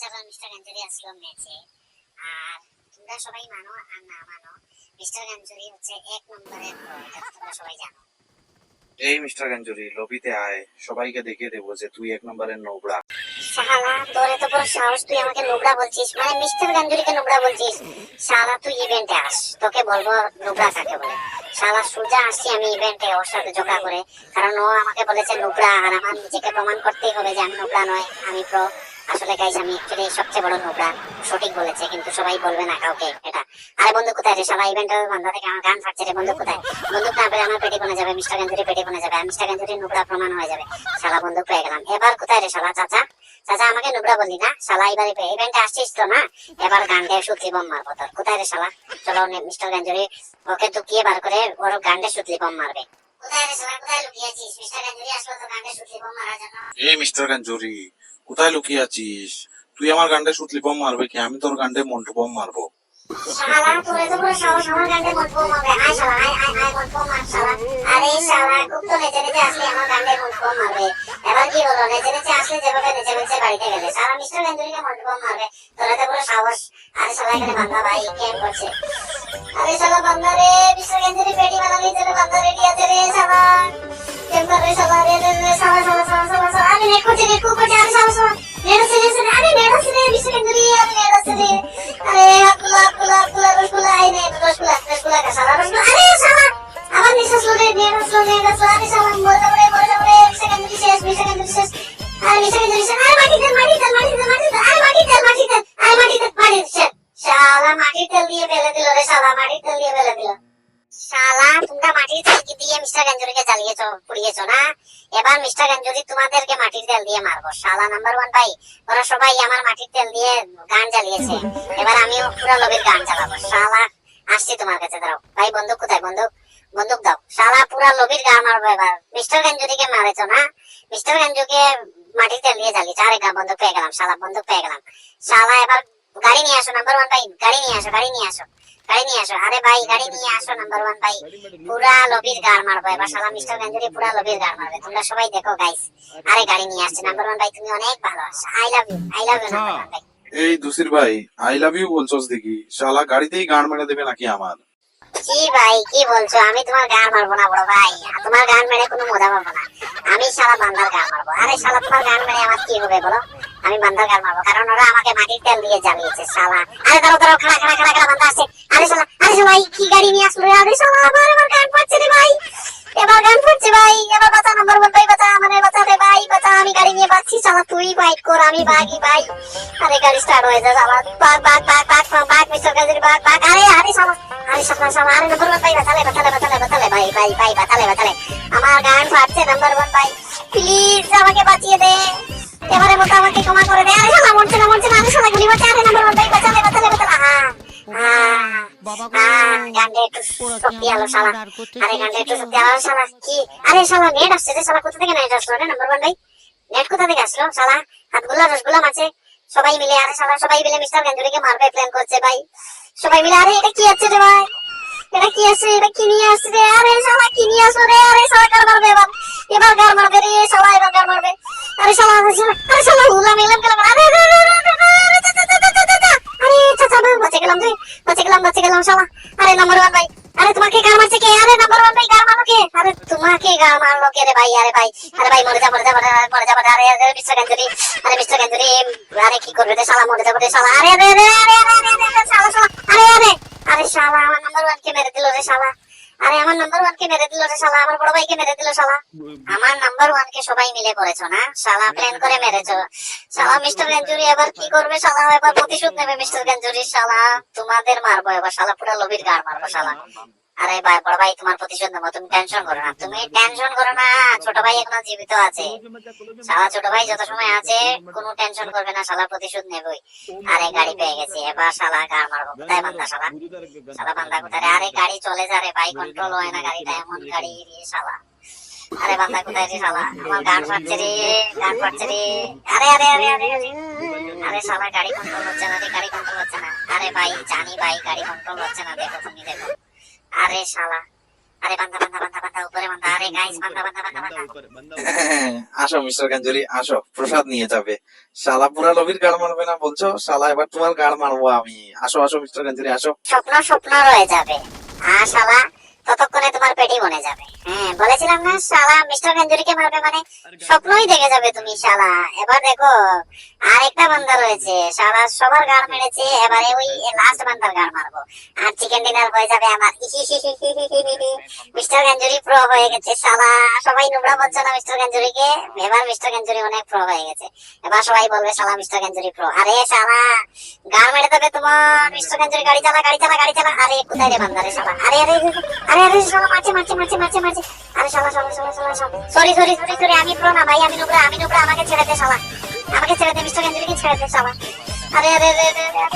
Mister গাঞ্জুরি আসলো ম্যাচে আর তোমরা সবাই মানো আর না মানো মিস্টার গাঞ্জুরি হচ্ছে এক নম্বরের তোমরা সবাই জানো। এই মিস্টার গাঞ্জুরি লবিতে আয়। সবাইকে দেখিয়ে দেবো যে তুই এক নম্বরের নোবড়া শালা তোর বড় সাহস তুই আমাকে নোবড়া বলছিস। মানে মিস্টার গাঞ্জুরিকে নোবড়া বলছিস শালা তুই ইভেন্টে আস। তোকে বলব নোবড়া কাকে বলে। শালা সোজা আসছি আমি ইভেন্টে ওর সাথে জোকা করে। কারণ ও আমাকে বলেছে নোবড়া আর আমার নিজেকে প্রমাণ করতেই হবে যে আমি নোবড়া নয় আমি প্রো আসলে গাইজ আমি অ্যাকচুয়ালি সবচেয়ে বড় নোবড়া সঠিক বলেছে, কিন্তু সবাই বলবে না কাউকে এটা। আরে বন্ধু কোথায় রে? শালা ইভেন্টের বান্ধা থেকে আমার গান ফাটছে রে, বন্ধু কোথায়? বন্ধু না পেলে আমার পেটে কোনে যাবে, মিস্টার গাঞ্জুরি পেটে কোনে যাবে মিস্টার গাঞ্জুরি নোবড়া প্রমাণ হয়ে যাবে। শালা বন্দুক পেয়ে গেলাম। এবার কোথায় রে শালা চাচা? চাচা, আমাকে নুবড়া বললি না? শালা এবারে ইভেন্টে আসছিস তো না? এবার গান গান্ডে সুতলি বম মারবো তোর। কোথায় রে শালা? চলো মিস্টার গাঞ্জুরি ওকে টুকিয়ে বার করে ওর গান্ডে সুতলি বম মারবে। কোথায় রে শালা? কোথায় লুকিয়েছিস মিস্টার গাঞ্জুরি আসলো তো গান্ডে সুতলি বম মারার জন্য। এই মিস্টার গাঞ্জুরি কোথায় লুকিয়ে আছিস? তুই আমার গান্ডে সুতলি বম মারবে কি? আমি তোর গান্ডে মন্টু বম মারবো। শালা তোর এত বড় সাহস আমার গান্ডে মন্ট বম মারবে। আয় শালা, আয় আয় এবার মিস্টার গাঞ্জুরি তোমাদেরকে মাটির তেল দিয়ে মারবো শালা নাম্বার ওয়ান ভাই ওরা সবাই আমার মাটির তেল দিয়ে গান জ্বালিয়েছে। এবার আমিও পুরো লবির গান চালাবো শালা, আসছি তোমার কাছে দাঁড়াও ভাই, বন্দুক কোথায়? বন্দুক? বন্দুক দাও। শালা পুরা লবির গান মারবো এবার। মিস্টার গাঞ্জুরিকে মারেছো না? মিস্টার গাঞ্জুকে তেল দিয়ে জ্বালিয়েছে আরে গা বন্দুক পেয়ে গেলাম শালা বন্দুক পেয়ে গেলাম। শালা এবার গাড়ি নিয়ে আসো নাম্বার ওয়ান ভাই গাড়ি নিয়ে আসো গাড়ি নিয়ে আসো গাড়ি নিয়ে আসো। আরে ভাই গাড়ি নিয়ে আসো নাম্বার ওয়ান ভাই। পুরা লবির গার মারবো এবার শালা মিস্টার গাঞ্জুরি পুরা লবির গার মারবে। তোমরা সবাই দেখো গাইস আরে গাড়ি নিয়ে আসছে নাম্বার ওয়ান ভাই তুমি অনেক ভালো I love you I love you number one ভাই। এই দুসির ভাই আই লাভ ইউ বলছস দেখি। শালা গাড়িতেই গান মেরে দেবে নাকি আমার? কি ভাই কি বলছো আমি তোমার গান মারবো না বড় ভাই তোমার গান মেরে কোনো মজা পাবো না আমি শালা বান্দার গান মারবো আরে শালা তোমার গান মেরে আমার কি হবে বলো আমি বান্দার গান মারবো কারণ ওরা আমাকে মাটির তেল দিয়ে জ্বালিয়েছে শালা আরে দাঁড়াও দাঁড়াও খাড়া খাড়া খাড়া খাড়া বান্দা আছে আরে শালা আরে শালা কি গাড়ি নিয়ে আসলো আরে শালা আবার আমার গান পাচ্ছে রে ভাই এবার গান পাচ্ছে ভাই এবার বাঁচা নাম্বার ওয়ান ভাই বাঁচা মানে বাঁচা রে ভাই বাঁচা আমি গাড়ি নিয়ে বাঁচছি শালা তুই ফাইট কর আমি ভাগি ভাই আরে গাড়ি স্টার্ট হয়ে শালা বাগ বাগ বাগ বাগ বাগ বাগ মিস্টার গাজরি বাগ বাগ আরে আরে শালা আরে ওয়ান ভাই বাঁচালে বাঁচালে বাঁচালে বাঁচালে ভাই ভাই ভাই বাঁচালে বাঁচালে আমার গান ফাটছে নাম্বার ওয়ান ভাই প্লিজ আমাকে বাঁচিয়ে দে। এবারে মতো আমাকে ক্ষমা করে দে। আরে শালা মরছে না মরছে না আরে শালা গুলি মারছে আরে নাম্বার ওয়ান ভাই বাঁচালে বাঁচালে বাঁচালে হ্যাঁ আরে শালা। নেট আসছে শালা কোথা থেকে নেট আসলো রে নাম্বার ওয়ান ভাই নেট কোথা থেকে আসলো শালা? হাতগুলা রসগুলা মারছে সবাই মিলে, আরে শালা, সবাই মিলে মিস্টার গাঞ্জুরিকে মারবে প্ল্যান করছে ভাই। সবাই মিলে, আরে, এটা কি আছে রে ভাই? এটা কি আছে? এটা কি নিয়ে আসছে রে? আরে শালা, কি নিয়ে আসো রে? আরে শালা, কার মারবে এবার? এবার কার মারবে রে? সবাই এবার কার মারবে? আরে শালা আরে শালা হুলা মিলে গেলাম আরে আরে আরে চা, চা, চা, চা, চা, চা, চা। আরে চাচা ভাই বাঁচে গেলাম রে বাঁচে গেলাম বাঁচে গেলাম শালা আরে নাম্বার ওয়ান ভাই আরে তোমাকে গার মারছে কে আরে নাম্বার ওয়ান ভাই গার মারলো কে আরে তোমাকে গার মারলো কে ভাই আরে ভাই আরে ভাই মরে যা মরে যা মরে যা, আরে আরে মিস্টার গাঞ্জুরি আরে মিস্টার গাঞ্জুরি আরে কি করবে রে শালা মরে যাবে রে শালা আরে আরে আরে আরে আরে আরে আরে শালা আমার নাম্বার ওয়ান কে মেরে দিল রে শালা আরে আমার নাম্বার ওয়ান কে মেরে দিল রে শালা আমার বড় ভাইকে মেরে দিল শালা আমার নাম্বার ওয়ান কে সবাই মিলে করেছ না শালা প্ল্যান করে মেরেছো শালা মিস্টার গাঞ্জুরি এবার কি করবে শালা এবার প্রতিশোধ নেবে মিস্টার গাঞ্জুরি শালা তোমাদের মারবো এবার শালা পুরো লবির গাড় মারবো শালা আরে ভাই, বড় ভাই, তোমার প্রতিশোধ নেব, তুমি টেনশন করো না। তুমি টেনশন করো না, ছোট ভাই এখনও জীবিত আছে। শালা ছোট ভাই যত সময় আছে, কোনো টেনশন করবে না, শালা প্রতিশোধ নেবই। আরে গাড়ি পেয়ে গেছি, এবার শালা গাড় মারবো। কোথায় বান্দা শালা? শালা বান্দা কোথায় আরে গাড়ি চলে যা রে ভাই কন্ট্রোল হয় না গাড়িটা, এমন গাড়ি শালা। আরে বান্দা কোথায় রে শালা? আমার গান ফাটছে রে গান ফাটছে রে। আরে আরে আরে আরে আরে। শালা, গাড়ি কন্ট্রোল হচ্ছে না রে, গাড়ি কন্ট্রোল হচ্ছে না। আরে ভাই, জানি ভাই, গাড়ি কন্ট্রোল হচ্ছে না, দেখো তুমি, দেখো। আরে শালা। আরে বান্দা বান্দা বান্দা বান্দা উপরে বান্দা। আরে গাইস বান্দা বান্দা বান্দা বান্দা। আসো মিস্টার গঞ্জুরি আসো। প্রসাদ নিয়ে যাবে। শালা পুরা লবির গাড় মারবে না বলছো? শালা এবার তোমার গাড় মারবো আমি। আসো আসো মিস্টার গঞ্জুরি আসো। স্বপ্ন স্বপ্ন রয়ে যাবে। আ শালা ততক্ষণে তোমার পেটি বনে যাবে। হ্যাঁ বলেছিলাম না শালা মিস্টার গঞ্জুরিকে মারবে মানে স্বপ্নই দেখে যাবে তুমি শালা। এবার দেখো আর একটা বান্দা রয়েছে শালা সবার গাড় মেরেছে এবারে ওই লাস্ট বান্দার গাড় মারবো। আর চিকেন ডিনার হয়ে যাবে আমার। মিস্টার গঞ্জুরি প্রো হয়ে গেছে শালা সবাই নোংরা বলছে না মিস্টার গঞ্জুরিকে এবার মিস্টার গঞ্জুরি অনেক প্রো হয়ে গেছে। এবার সবাই বলবে শালা মিস্টার গঞ্জুরি প্রো আরে শালা গাড় মেরে দেবে তোমার মিস্টার গঞ্জুরি গাড়ি চালা গাড়ি চালা গাড়ি চালা। আরে কোথায় রে বান্দা রে শালা আরে আরে আরে, আরে শালা মারছে মারছে মারছে মারছে মারছে। আরে শালা শালা শালা শালা সরি সরি সরি সরি আমি প্রো না ভাই আমি নোংরা আমি নোংরা আমাকে ছেড়ে দে শালা আমাকে ছেড়ে দে মিস্টার গঞ্জুরিকে ছেড়ে দে শালা। আরে আরে আরে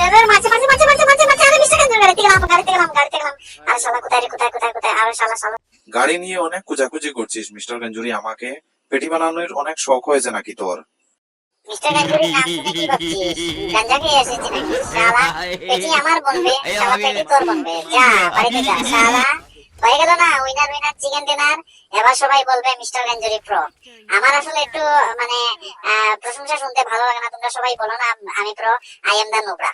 আরে মারছে মারছে মারছে মারছে মারছে মারছে আরে মিস্টার গঞ্জুরি গাড়িতে গেলাম গাড়িতে গেলাম গাড়িতে গেলাম আরে শালা কোথায় রে কোথায় কোথায় কোথায়? আরে শালা শালা। গাড়ি নিয়ে অনেক খোঁজাখুঁজি করছিস মিস্টার গঞ্জুরি আমাকে পেটি বানানোর অনেক শখ হয়েছে নাকি তোর? মিস্টার গঞ্জুরি নাম শুনে কি ভাবছিস? গাঞ্জা খেয়ে এসেছি নাকি? শালা পেটি আমার বনবে শালা পেটি তোর বনবে যা বাড়িতে যা শালা। হয়ে গেল না উইনার উইনার চিকেন ডিনার এবার সবাই বলবে মিস্টার গঞ্জুরি প্রো আমার আসলে একটু মানে প্রশংসা শুনতে ভালো লাগে না, তোমরা সবাই বলো না, আমি pro I am the Nubra